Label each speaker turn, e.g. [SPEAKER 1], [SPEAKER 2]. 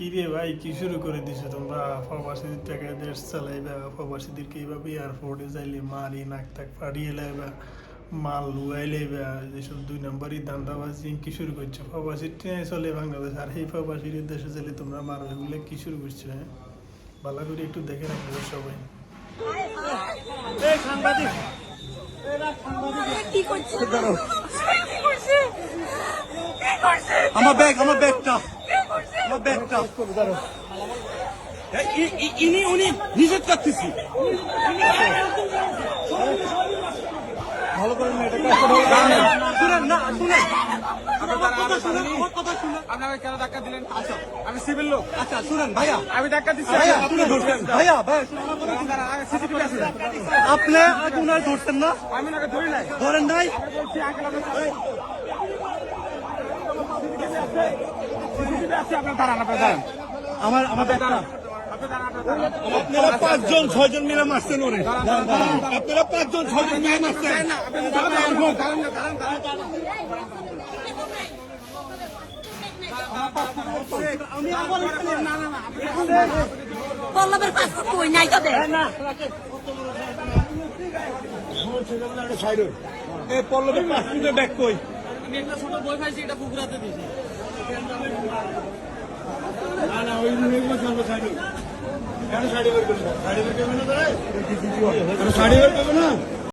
[SPEAKER 1] কি রে ভাই কি শুরু করে দিছো তোমরা? প্রবাসীদের টাকা দেশ চালাইবা প্রবাসীদেরকে এইভাবে এয়ারপোর্টে যাইলে মারি নাক তাক ফাড়িয়ে লাইবা মাল লুয়াই লাইবা যেসব দুই নম্বরই ধান্দাবাজি কি শুরু করছ? প্রবাসীর ট্রেনে চলে বাংলাদেশ আর এই প্রবাসীর দেশে চলে তোমরা মারো এগুলো কি শুরু করছ হ্যাঁ? ভালো করে একটু দেখে রাখবে সবাই।
[SPEAKER 2] আমার ব্যাগ আমার ব্যাগটা ইনি উনি নিষেধ করতেছি ভালো করে শুনেন না শুনেন আমার কথা শুনেন আমার কথা শুনেন।
[SPEAKER 3] আপনাকে কেন ধাক্কা দিলেন? আমি সিভিল লোক।
[SPEAKER 2] আচ্ছা শুনেন ভাইয়া।
[SPEAKER 3] আমি ধাক্কা দিচ্ছি।
[SPEAKER 2] ভাইয়া আপনি ধরছেন। ভাইয়া আপনি আগে উনার ধরছেন না?
[SPEAKER 3] আমি ওনাকে ধরি নাই।
[SPEAKER 2] ধরেন নাই
[SPEAKER 3] আমি বলছি আঙ্কেল আপনার সিসিটিভি আছে আপনার দাঁড়ান আপনার দাঁড়ান
[SPEAKER 2] আমার
[SPEAKER 3] আপনার
[SPEAKER 2] পাঁচজন ছয়জন মিলে মারছেন ওরে। আপনারা পাঁচজন ছয়জন মিলে মারছেন।
[SPEAKER 4] পল্লবের পাসপোর্ট কই নাই
[SPEAKER 2] এই পল্লবের ব্যাগ কই না। না ওই রুমে সাইডে সাইডে বের করবে শাড়ি বের করবে না?